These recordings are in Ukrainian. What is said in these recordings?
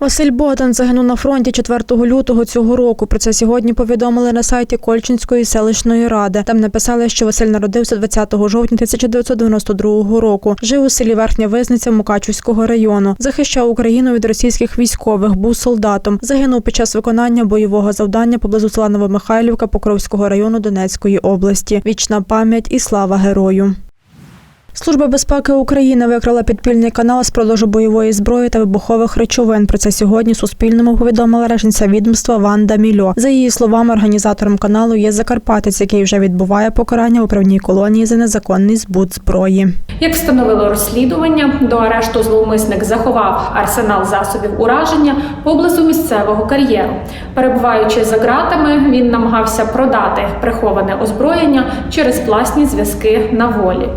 Василь Богдан загинув на фронті 4 лютого цього року. Про це сьогодні повідомили на сайті Кольчинської селищної ради. Там написали, що Василь народився 20 жовтня 1992 року. Жив у селі Верхня Визниця Мукачівського району. Захищав Україну від російських військових. Був солдатом. Загинув під час виконання бойового завдання поблизу села Новомихайлівка Покровського району Донецької області. Вічна пам'ять і слава герою. Служба безпеки України викрила підпільний канал з продажу бойової зброї та вибухових речовин. Про це сьогодні Суспільному повідомила речниця відомства Ванда Мільо. За її словами, організатором каналу є Закарпатець, який вже відбуває покарання у правній колонії за незаконний збут зброї. Як встановило розслідування, до арешту зловмисник заховав арсенал засобів ураження поблизу місцевого кар'єру. Перебуваючи за ґратами, він намагався продати приховане озброєння через власні зв'язки на волі.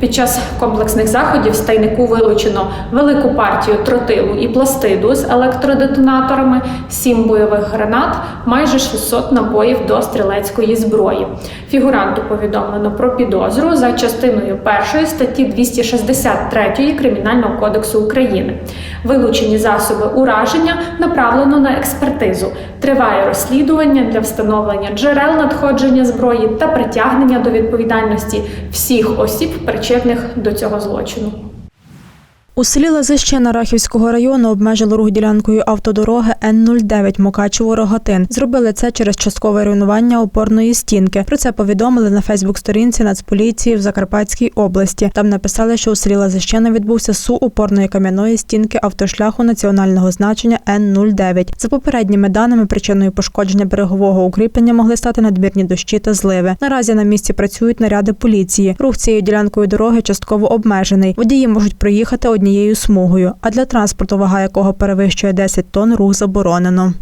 Під час комплексних заходів з тайнику вилучено велику партію тротилу і пластиду з електродетонаторами, сім бойових гранат, майже 600 набоїв до стрілецької зброї. Фігуранту повідомлено про підозру за частиною першої статті 263 Кримінального кодексу України. Вилучені засоби ураження направлено на експертизу. Триває розслідування для встановлення джерел надходження зброї та притягнення до відповідальності всіх осіб, причетних до цього злочину. У селі Лазищина Рахівського району обмежили рух ділянкою автодороги Н-09 Мукачево-Рогатин. Зробили це через часткове руйнування опорної стінки. Про це повідомили на Фейсбук-сторінці Нацполіції в Закарпатській області. Там написали, що у селі Лазищина відбувся су опорної кам'яної стінки автошляху національного значення Н-09. За попередніми даними, причиною пошкодження берегового укріплення могли стати надмірні дощі та зливи. Наразі на місці працюють наряди поліції. Рух цією ділянкою дороги частково обмежений. Водії можуть проїхати однією смугою, а для транспорту, вага якого перевищує 10 тонн, рух заборонено.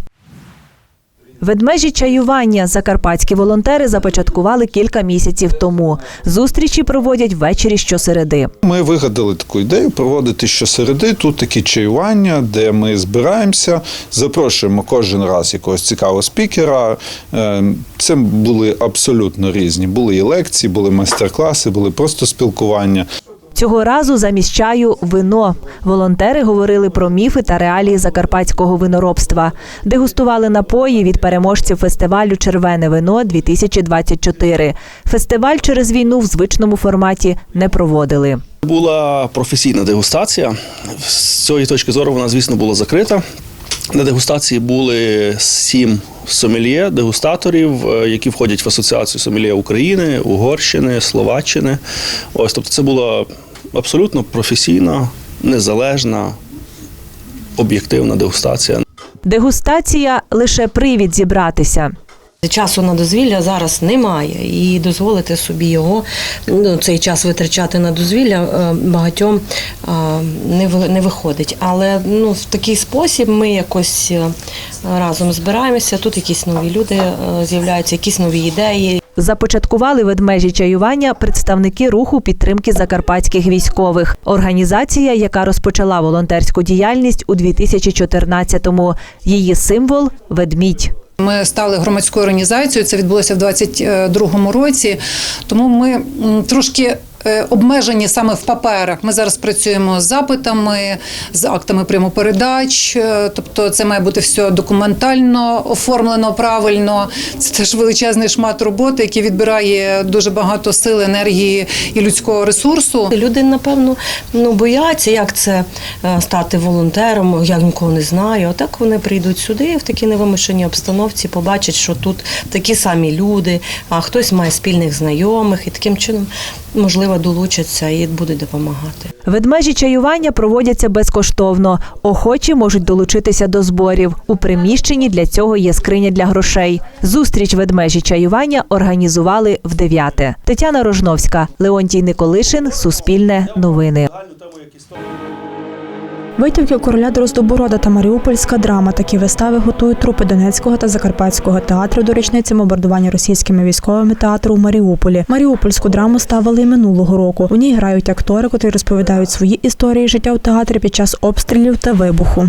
Ведмежі чаювання закарпатські волонтери започаткували кілька місяців тому. Зустрічі проводять ввечері щосереди. Ми вигадали таку ідею проводити щосереди. Тут такі чаювання, де ми збираємося, запрошуємо кожен раз якогось цікавого спікера. Е, Це були абсолютно різні. Були і лекції, були майстер-класи, були просто спілкування. Цього разу замість чаю вино. Волонтери говорили про міфи та реалії закарпатського виноробства. Дегустували напої від переможців фестивалю Червене вино 2024 Фестиваль через війну в звичному форматі не проводили. Була професійна дегустація. З цієї точки зору вона, звісно, була закрита. На дегустації були сім сомельє, дегустаторів, е, які входять в асоціацію сомельє України, Угорщини, Словаччини. Ось, тобто це була абсолютно професійна, незалежна, об'єктивна дегустація. Дегустація лише привід зібратися. Часу на дозвілля зараз немає, і дозволити собі його ну, цей час витрачати на дозвілля е, багатьом е, не ви- не виходить. Але ну, в такий спосіб ми якось е, разом збираємося. Тут якісь нові люди з'являються, якісь нові ідеї. Започаткували ведмежі чаювання представники руху підтримки закарпатських військових. Організація, яка розпочала волонтерську діяльність у 2014-му. Її символ ведмідь. Ми стали громадською організацією. Це відбулося в 2022 році. Тому ми трошки. Е, Обмежені саме в паперах. Ми зараз працюємо з запитами, з актами прямопередач. е, Тобто, це має бути все документально оформлено правильно. Це теж величезний шмат роботи, який відбирає дуже багато сил, енергії і людського ресурсу. Люди, напевно, ну бояться, як це е, стати волонтером. Я нікого не знаю. А так вони прийдуть сюди в такій невимушеній обстановці, побачать, що тут такі самі люди, а хтось має спільних знайомих, і таким чином, можливо, долучаться і будуть допомагати. Ведмежі чаювання проводяться безкоштовно. Охочі можуть долучитися до зборів. У приміщенні для цього є скриня для грошей. Зустріч ведмежі чаювання організували в дев'яте. Тетяна Рожновська, Леонтій Николишин, Суспільне новини. Витівки короля Дроздоборода та Маріупольська драма. Такі вистави готують трупи Донецького та Закарпатського театру до річниці бомбардування російськими військовими театру у Маріуполі. Маріупольську драму ставили й минулого року. У ній грають актори, котрі розповідають свої історії життя у театрі під час обстрілів та вибуху.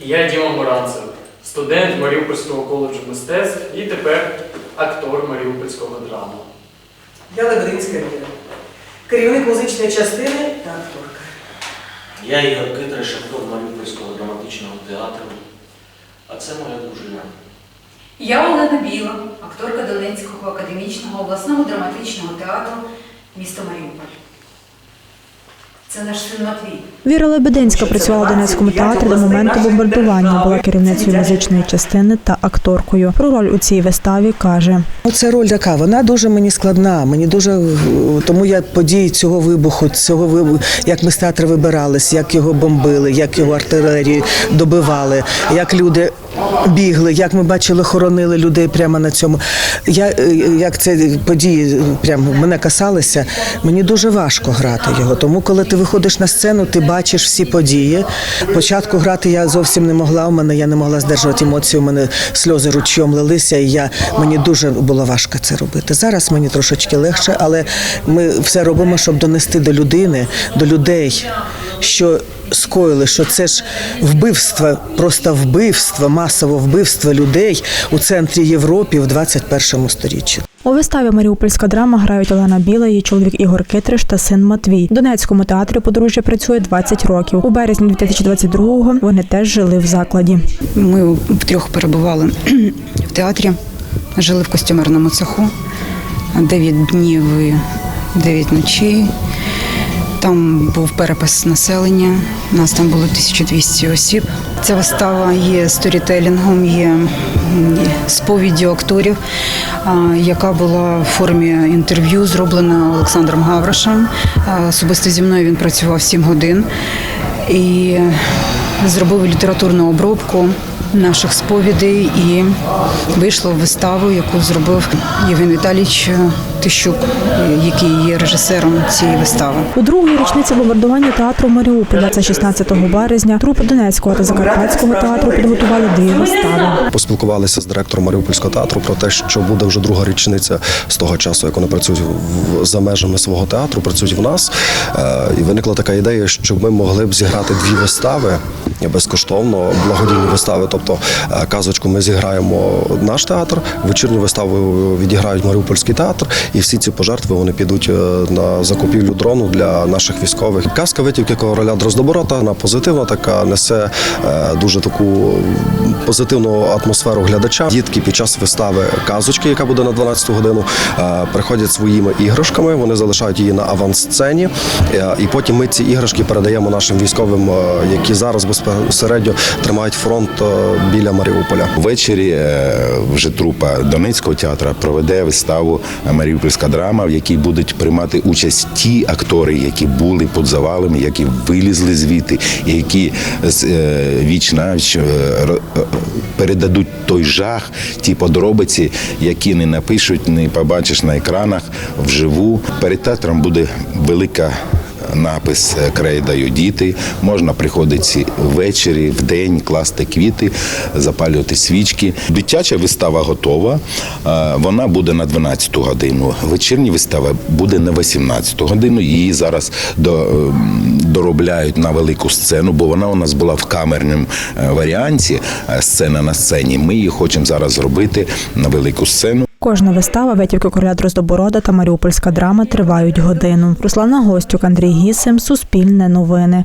Я Діма Моранцев, студент Маріупольського коледжу мистецтв і тепер актор Маріупольського драму. Я Лебединська Віра, керівник музичної частини та акторка. Я Ігор Китриш, актор Маріупольського драматичного театру. А це моя дружина. Я Олена Біла, акторка Долинського академічного обласного драматичного театру міста Маріуполь. Це наш син Матвій. Віра Лебединська працювала в Донецькому театрі до моменту бомбардування, була керівницею музичної частини та акторкою. Про роль у цій виставі каже. Оце роль така, вона дуже мені складна. Мені дуже е, тому я події цього вибуху, цього вибуху, як ми з театру вибирались, як його бомбили, як його артилерії добивали, як люди. Бігли, як ми бачили, хоронили людей прямо на цьому. Я е, як це події прямо мене касалися, мені дуже важко грати його. Тому, коли ти виходиш на сцену, ти бачиш всі події. Спочатку грати я зовсім не могла. У мене я не могла здержувати емоції. У мене сльози ручйом лилися, і я мені дуже було важко це робити. Зараз мені трошечки легше, але ми все робимо, щоб донести до людини, до людей, що скоїли, що це ж вбивство, просто вбивство, масове вбивство людей у центрі Європи в 21 сторіччі. У виставі Маріупольська драма грають Олена Біла, її чоловік Ігор Китриш та син Матвій. В Донецькому театрі подружжя працює 20 років. У березні 2022-го вони теж жили в закладі. Ми втрьох перебували в театрі, жили в костюмерному цеху 9 днів і 9 ночей. Там був перепис населення, нас там було 1200 осіб. Ця вистава є сторітелінгом, є сповіддю акторів, яка була в формі інтерв'ю, зроблена Олександром Гавришем. Особисто зі мною він працював 7 годин і зробив літературну обробку наших сповідей і вийшло виставу, яку зробив Євген Віталійович Тищук, який є режисером цієї вистави. У другій річниці бомбардування театру Маріуполя, це 16 березня, трупи Донецького та Закарпатського театру підготували дві вистави. Поспілкувалися з директором Маріупольського театру про те, що буде вже друга річниця з того часу, як вони працюють за межами свого театру, працюють в нас. Е, І виникла така ідея, що ми могли б зіграти дві вистави безкоштовно, благодійні вистави. Тобто е, казочку ми зіграємо наш театр, вечірню виставу відіграють Маріупольський театр, і всі ці пожертви вони підуть е, на закупівлю дрону для наших військових. Казка витівки короля Дроздоборота вона позитивна, така несе е, дуже таку позитивну атмосферу глядача. Дітки під час вистави казочки, яка буде на 12 годину, приходять своїми іграшками. Вони залишають її на авансцені, і потім ми ці іграшки передаємо нашим військовим, які зараз безпосередньо тримають фронт е, біля Маріуполя. Ввечері е, вже трупа Донецького театру проведе виставу Маріупольська драма, в якій будуть приймати участь ті актори, які були під завалами, які вилізли звідти, які з е, віч навіч ро- е, передадуть той жах, ті подробиці, які не напишуть, не побачиш на екранах вживу. Перед театром буде велика напис е, «Крей даю діти. Можна приходити ввечері, в день, класти квіти, запалювати свічки. Дитяча вистава готова. Е, Вона буде на 12-ту годину. Вечірня вистава буде на 18-ту годину. Її зараз ем, доробляють на велику сцену, бо вона у нас була в камерному е, варіанті. е, Сцена на сцені. Ми її хочемо зараз зробити на велику сцену. Кожна вистава Ветівки короля Дроздоборода та Маріупольська драма тривають годину. Руслана Гостюк, Андрій Гісим, Суспільне новини.